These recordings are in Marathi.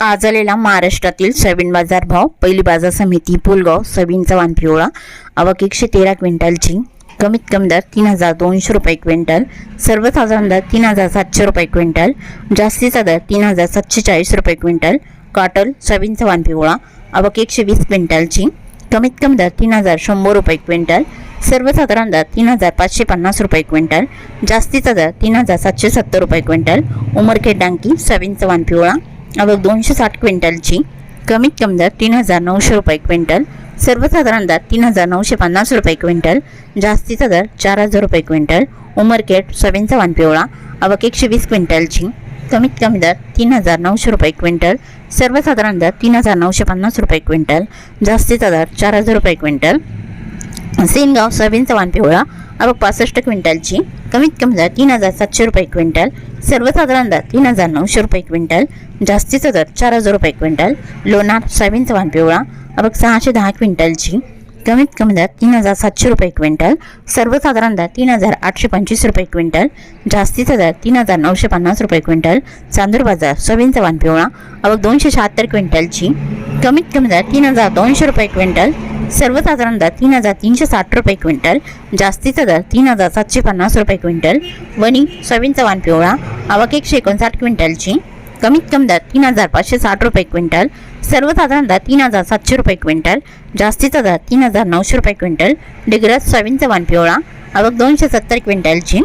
आजलेला महाराष्ट्रातील सोयाबीन बाजार भाव पहिली बाजार समिती पुलगाव सोयाबीनचा वाण पिवळा आवक एकशे तेरा क्विंटलची कमीत कमी दर तीन हजार दोनशे रुपये क्विंटल सर्वसाधारण दर तीन हजार सातशे रुपये क्विंटल जास्तीचा दर तीन हजार सातशे चाळीस रुपये क्विंटल काटल सोयाबीनचा वाण पिवळा आवक एकशे वीस क्विंटलची कमीत कमी दर तीन हजार शंभर रुपये क्विंटल सर्वसाधारण दर तीन हजार पाचशे पन्नास रुपये क्विंटल जास्तीचा दर तीन हजार सातशे सत्तर रुपये क्विंटल उमरखेड डांकी सोयाबीनचा वाण पिवळा आवक दोनशे साठ क्विंटलची कमीत कमी दर तीन हजार नऊशे रुपये क्विंटल सर्वसाधारण दर तीन हजार नऊशे पन्नास रुपये क्विंटल जास्तीचा दर चार हजार रुपये क्विंटल उमरखेड सोयाबीनचा वाण पिवळा आवक एकशे वीस क्विंटलची कमीत कमी दर तीन हजार नऊशे रुपये क्विंटल सर्वसाधारण दर तीन हजार नऊशे पन्नास रुपये क्विंटल जास्तीचा दर चार हजार रुपये क्विंटल. सेनगाव सोयाबीनचा पिवळा पिवळा पासष्ट क्विंटलची कमीत कमी दर तीन हजार सातशे रुपये क्विंटल सर्वसाधारण दर तीन हजार नऊशे रुपये क्विंटल जास्तीचा दर चार हजार रुपये क्विंटल लोणार सोयाबीनचा वाण पिवळा अबक सहाशे दहा क्विंटलची. कमीत कमी दर तीन हजार सातशे रुपये क्विंटल सर्वसाधारण दर तीन हजार आठशे पंचवीस रुपये क्विंटल जास्तीचा दर तीन हजार नऊशे पन्नास रुपये क्विंटल चांदूर बाजार सोयाबीन चव्हाण पिवळा अवघ दोनशे शहात्तर क्विंटलची कमीत कमी दर तीन हजार दोनशे रुपये क्विंटल सर्वसाधारण दर तीन हजार तीनशे साठ रुपये क्विंटल जास्तीचा दर तीन हजार सातशे पन्नास रुपये क्विंटल वणी सोयाबीन चव्हाण पिवळा आवक एकशे एकोणसाठ क्विंटलची कमीत कमी दर तीन हजार पाचशे साठ रुपये क्विंटल सर्वसाधारण दर तीन हजार सातशे रुपये क्विंटल जास्तीचा दर तीन हजार नऊशे रुपये क्विंटल डिग्रस सोयाबीनचा वाण पिवळा आवक दोनशे सत्तर क्विंटलची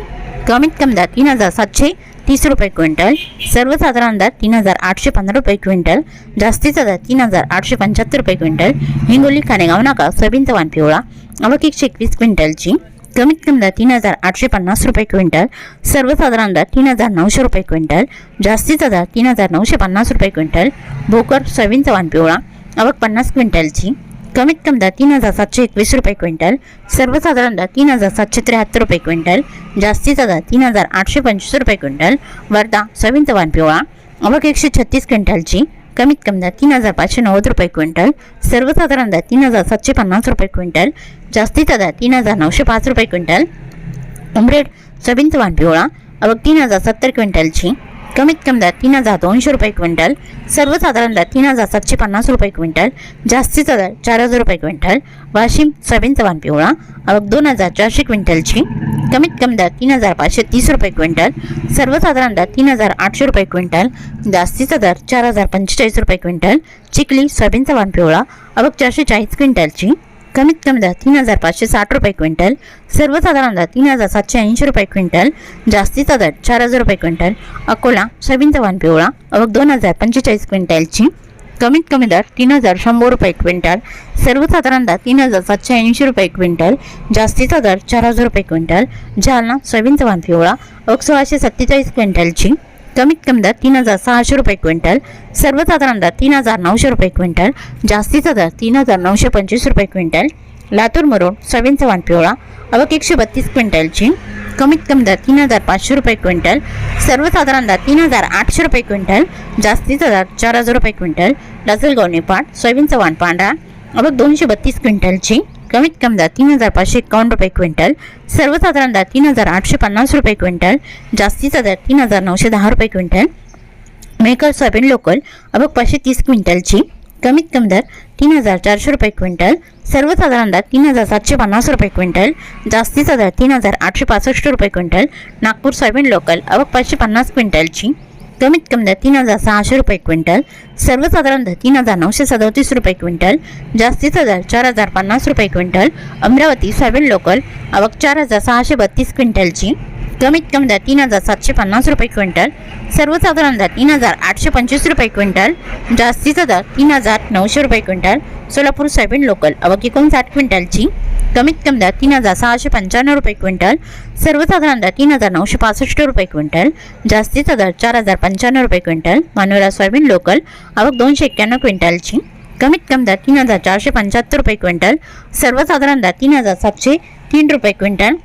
कमीत कमी दर तीन हजार सातशे तीस रुपये क्विंटल सर्वसाधारण दर तीन हजार आठशे पंधरा रुपये क्विंटल जास्तीचा दर तीन हजार आठशे पंच्याहत्तर रुपये क्विंटल हिंगोली खानेगाव नाका सोयाबीनचा वाण पिवळा आवक एकशे एकवीस क्विंटलची कमीत कमी दर तीन हजार आठशे पन्नास रुपये क्विंटल सर्वसाधारण दर तीन हजार नऊशे रुपये क्विंटल जास्तीचा दर तीन हजार नऊशे पन्नास रुपये क्विंटल भोकर सोयाबीनचा वाण पिवळा आवक पन्नास क्विंटलची कमीत कमी दर तीन हजार सातशे एकवीस रुपये क्विंटल सर्वसाधारण दर तीन हजार सातशे त्र्याहत्तर रुपये क्विंटल जास्तीचा दर तीन हजार आठशे पंचवीस रुपये क्विंटल वर्धा सोयाबीनचा वाण पिवळा आवक एकशे छत्तीस क्विंटलची कमीत कमी दर तीन हजार पाचशे नव्वद रुपये क्विंटल सर्वसाधारण दर तीन हजार सातशे पन्नास रुपये क्विंटल जास्तीचा दर तीन हजार नऊशे पाच रुपये क्विंटल. उमरेड सोयाबीनचा वाण पिवळा अवघ तीन हजार सत्तर क्विंटलची कमीत कमी दर तीन हजार दोनशे रुपये क्विंटल. सर्वसाधारण दर तीन हजार सातशे पन्नास रुपये क्विंटल. जास्तीचा दर चार हजार रुपये क्विंटल. वाशिम सोयाबीनचा वाण पिवळा. आवक दोन हजार चारशे क्विंटलची. कमीत कमी दर तीन हजार पाचशे तीस रुपये क्विंटल. सर्वसाधारण दर तीन हजार आठशे रुपये क्विंटल. जास्तीचा दर चार हजार पंचेचाळीस रुपये क्विंटल. चिखली सोयाबीनचा वाण पिवळा. आवक चारशे चाळीस क्विंटलची. कमीत कमी दर तीन हजार पाचशे साठ रुपये क्विंटल सर्वसाधारण दर तीन हजार सातशे ऐंशी रुपये क्विंटल जास्तीचा दर चार हजार रुपये क्विंटल अकोला सोयाबीनचा चव्हाण पिवळा अवघ दोन हजार पंचेचाळीस क्विंटलची कमीत कमी दर तीन हजार शंभर रुपये क्विंटल सर्वसाधारण दर तीन हजार सातशे ऐंशी रुपये क्विंटल जास्तीचा दर चार हजार रुपये क्विंटल जालना सोयाबीनचा चव्हाण पिवळा आवक सोळाशे सत्तेचाळीस क्विंटलची कमीत कमी दर तीन हजार सहाशे रुपये क्विंटल सर्वसाधारण दर तीन हजार नऊशे रुपये क्विंटल जास्तीचा दर तीन हजार नऊशे पंचवीस रुपये क्विंटल लातूर मरोड सोयाबीनचा वाण पिवळा अवक एकशे बत्तीस क्विंटलची कमीत कमी दर तीन हजार पाचशे रुपये क्विंटल सर्वसाधारण दर तीन हजार आठशे रुपये क्विंटल जास्तीचा दर चार हजार रुपये क्विंटल लासलगाव नेपाळ सोयाबीन वाण पांढरा अवक दोनशे बत्तीस क्विंटलची कमीत कमी दर तीन हजार पाचशे एकावन्न रुपये क्विंटल सर्वसाधारण दर तीन हजार आठशे पन्नास रुपये क्विंटल जास्तीचा दर तीन हजार नऊशे दहा रुपये क्विंटल. मेकर सोयाबीन लोकल अबक पाचशे तीस क्विंटलची कमीत कमी दर तीन हजार चारशे रुपये क्विंटल सर्वसाधारण दर तीन हजार सातशे पन्नास रुपये क्विंटल जास्तीचा दर तीन हजार आठशे पासष्ट रुपये क्विंटल. नागपूर सोयाबीन लोकल अबक पाचशे पन्नास क्विंटलची कमीत कमी तीन हजार सहाशे रुपये क्विंटल सर्वसाधारण तीन हजार नऊशे सदोतीस रुपये क्विंटल जास्तीत दर चार हजार पन्नास रुपये क्विंटल अमरावती सोयाबीन लोकल आवक चार हजार सहाशे बत्तीस क्विंटलची कमीत कमी दर तीन हजार सातशे पन्नास रुपये क्विंटल सर्वसाधारण दर तीन हजार आठशे पंचवीस रुपये क्विंटल जास्तीचा दर तीन हजार नऊशे रुपये क्विंटल सोलापूर सोयाबीन लोकल आवक एकोणसाठ क्विंटलची कमीत कमी दर तीन हजार सहाशे पंच्याण्णव रुपये क्विंटल सर्वसाधारण दर तीन हजार नऊशे पासष्ट रुपये क्विंटल जास्तीचा दर चार हजार पंच्याण्णव रुपये क्विंटल मानोरा सोयाबीन लोकल आवक दोनशे एक्क्याण्णव क्विंटलची. कमीत कमी दर तीन हजार चारशे पंच्याहत्तर रुपये क्विंटल सर्वसाधारण दर तीन हजार सातशे तीन रुपये क्विंटल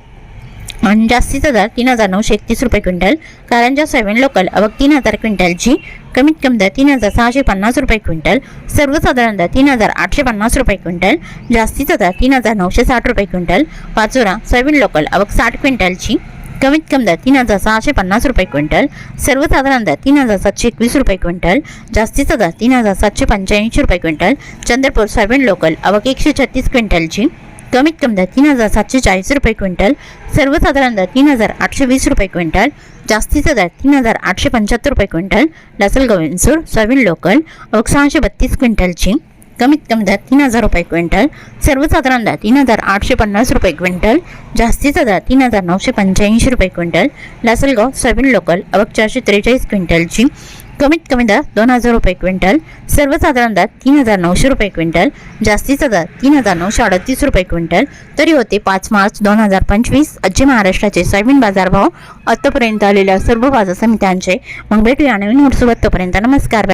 आणि जास्तीचा दर तीन हजार नऊशे एकतीस रुपये क्विंटल. कारंजा सोयाबीन लोकल अवघ तीन हजार क्विंटलची. कमीत कमी दर तीन हजार सहाशे पन्नास रुपये क्विंटल. सर्वसाधारण दर तीन हजार आठशे पन्नास रुपये क्विंटल. जास्तीचा दर तीन हजार नऊशे साठ रुपये क्विंटल. पाचोरा सोयाबीन लोकल अवघ साठ क्विंटलची. कमीत कमी दर तीन हजार सहाशे पन्नास रुपये क्विंटल. सर्वसाधारण दर तीन हजार सातशे एकवीस रुपये क्विंटल. जास्तीचा दर तीन हजार सातशे पंच्याऐंशी रुपये क्विंटल. चंद्रपूर सोयाबीन लोकल अवघ एकशे छत्तीस क्विंटलची. कमीत कमी दर तीन हजार सातशे चाळीस रुपये क्विंटल सर्वसाधारण दर तीन हजार आठशे वीस रुपये क्विंटल जास्तीचा दर तीन हजार आठशे पंच्याहत्तर रुपये quintal Lasalgaon Vinchur soybean local आवक सहाशे बत्तीस क्विंटलची कमीत कमी दर तीन हजार रुपये क्विंटल सर्वसाधारण दर तीन हजार आठशे पन्नास रुपये क्विंटल जास्तीचा दर तीन हजार नऊशे पंच्याऐंशी रुपये क्विंटल लासलगाव सोयाबीन लोकल अवक चारशे त्रेचाळीस क्विंटलची कमीत कमी दर दोन हजार रुपये क्विंटल सर्वसाधारण दर तीन हजार नऊशे रुपये क्विंटल जास्तीचा दर तीन हजार नऊशे अडतीस रुपये क्विंटल. तरी होते पाच मार्च दोन हजार पंचवीस आजचे महाराष्ट्राचे सोयाबीन बाजारभाव आतापर्यंत आलेल्या सर्व बाजार समित्यांचे मग भेटूया नवीन वर्षोबत तोपर्यंत नमस्कार.